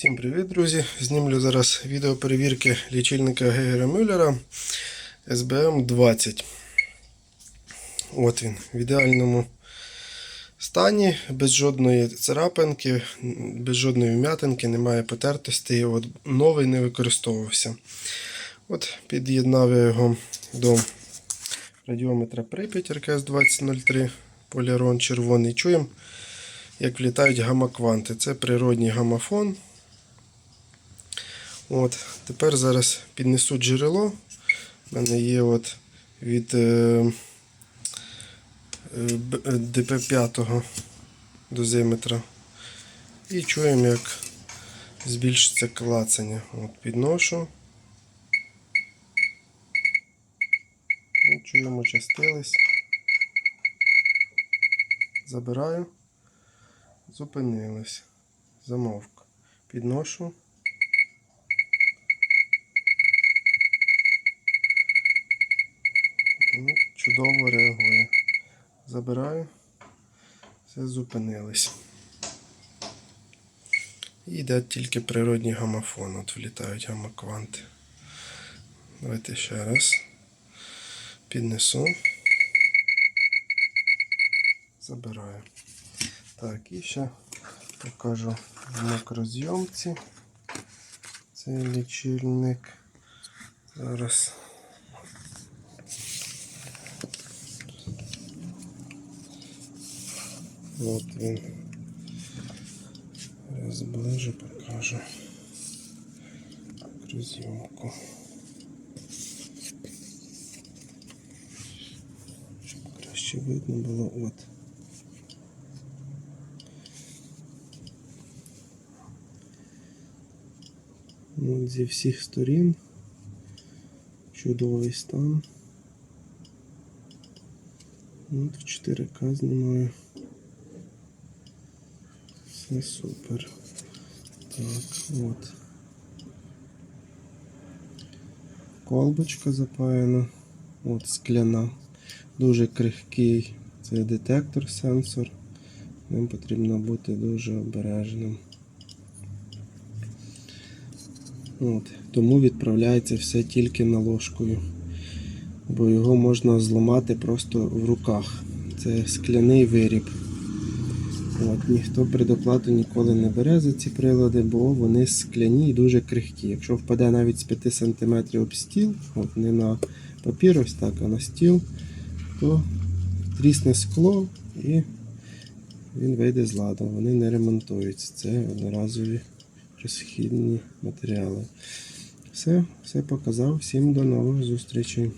Всім привіт, друзі! Знімлю зараз відео перевірки лічильника Гегера Мюллера SBM 20. От він, в ідеальному стані, без жодної царапинки, без жодної вм'ятинки, немає потертостей. От, новий не використовувався. От Під'єднав я його до радіометра Прип'ять РКС 2003, полярон червоний. Чуємо, як влітають гамма-кванти. Це природній гамафон. От, Тепер зараз піднесу джерело. У мене є от від е, е, е, ДП5 дозиметра. І чуємо, як збільшиться клацання. От, підношу. І чуємо, частились. Забираю. Зупинились. Замовк. Підношу. Ну, чудово реагує. Забираю. Все зупинились. І йде тільки природній гамафон. От влітають гамакванти. Давайте ще раз. Піднесу. Забираю. Так, і ще покажу в макрозйомці. Цей лічильник. Зараз. От він. Розближу, покажу. Розйомку. Щоб краще видно було. От. Ну, зі всіх сторін. Чудовий стан. От в 4К знімаю. Все супер. Так, от. Колбочка запаяна. От скляна. Дуже крихкий. Це детектор, сенсор. Ним потрібно бути дуже обережним. От. Тому відправляється все тільки наложкою. Бо його можна зламати просто в руках. Це скляний виріб. От, ніхто предоплату ніколи не бере за ці прилади, бо вони скляні і дуже крихкі. Якщо впаде навіть з 5 см об стіл, от не на папір ось так, а на стіл, то трісне скло і він вийде з ладу. Вони не ремонтуються. Це одноразові розхідні матеріали. Все, все показав. Всім до нових зустрічей.